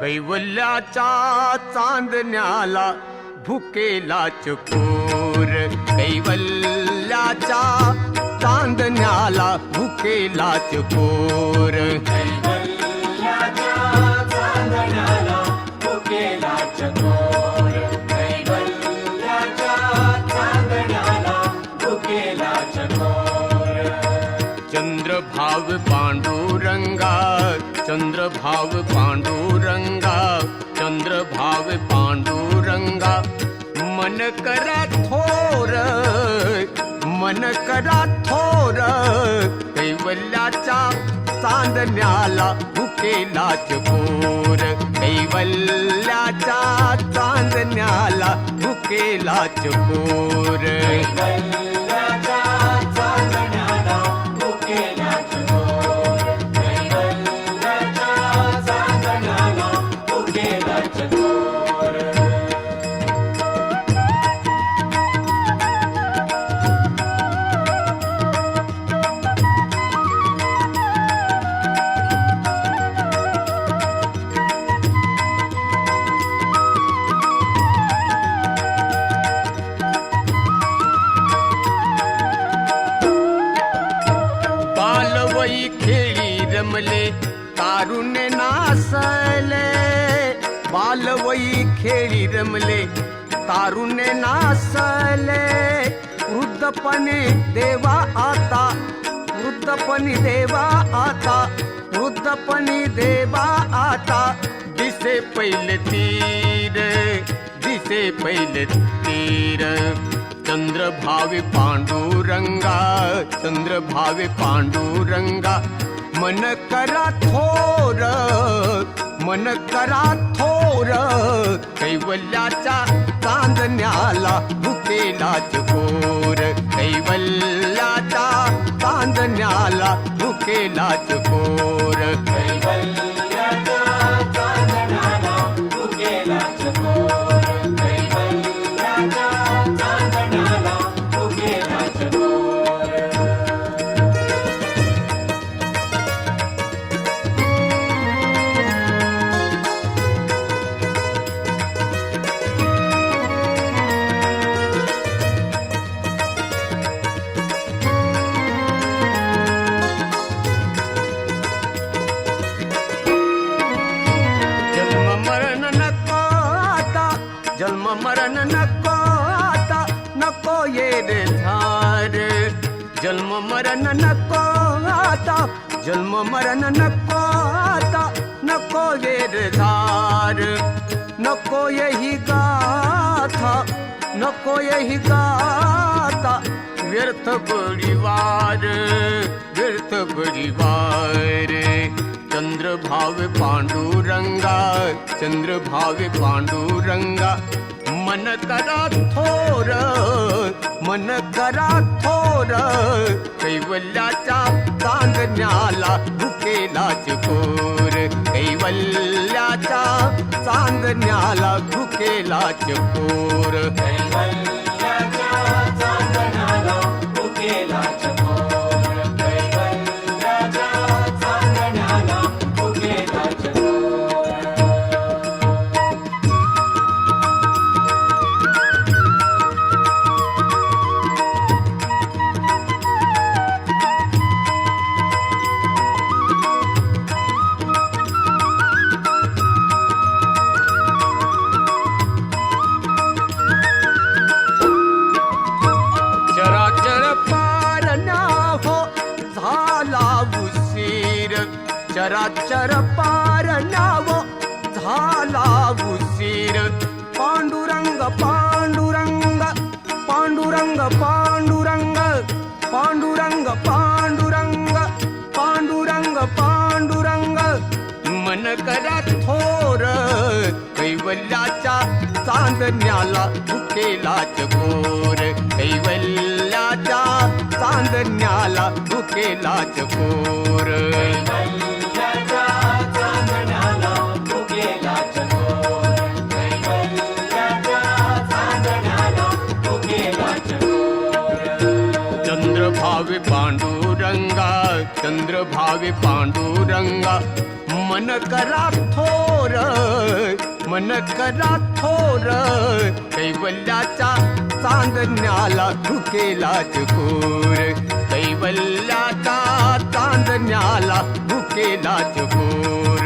कैवल्याच्या चांदण्याला भुकेला चकोर. कैवल्याच्या चांदण्याला भुकेला चकोर. चंद्रभाव पांडुरंगा चंद्रभाव करा थोर मन करा थोर कैवल्याचा चांदण्याला भुकेलाच गोर कैवल्याचा चांदण्याला भुकेलाच गोर तारुण्य नासले बालवई खेळी रमले. तारुण्य नासले वृद्धपणे देवा आता वृद्धपणी देवा आता वृद्धपणी देवा आता. दिसे पहिले तीर दिसे पहिले तीर. चंद्रभावी पांडुरंगा चंद्रभावी पांडुरंगा. मन करा थोर मन करा थोर कैवल्याचा चांदण्याला भुकेलाच कोर कैवल्याचा चांदण्याला भुकेलाच कोर कैवल्या मरण नको आता नको ये रे झार जन्म मरण नको आता जन्म मरण नको आता नको ये रे झार नको यही गाथा नको यही गाथा व्यर्थ परिवार व्यर्थ परिवार चंद्रभाव पांडुरंगा चंद्र भाव पांडुरंगा मन करा थोर मन करा थोर. कैवल्याच्या चांदण्याला भुकेला चकोर कैवल्याच्या चांदण्याला भुकेला चकोर चराचर चराचर पार नाव झाला उशीर. पांडुरंग पांडुरंग पांडुरंग पांडुरंग पांडुरंग पांडुरंग पांडुरंग पांडुरंग. मन करा थोर कैवल्याच्या चांदण्याला भुकेला चकोर कैवल्याच्या चांदण्याला भुकेला चकोर चंद्रभावे पांडुरंगा मन करा थोर मन करा थोर कैवल्याचा चांदण्याला भुकेला चकोर कैवल्याचा चांदण्याला भुकेला चकोर.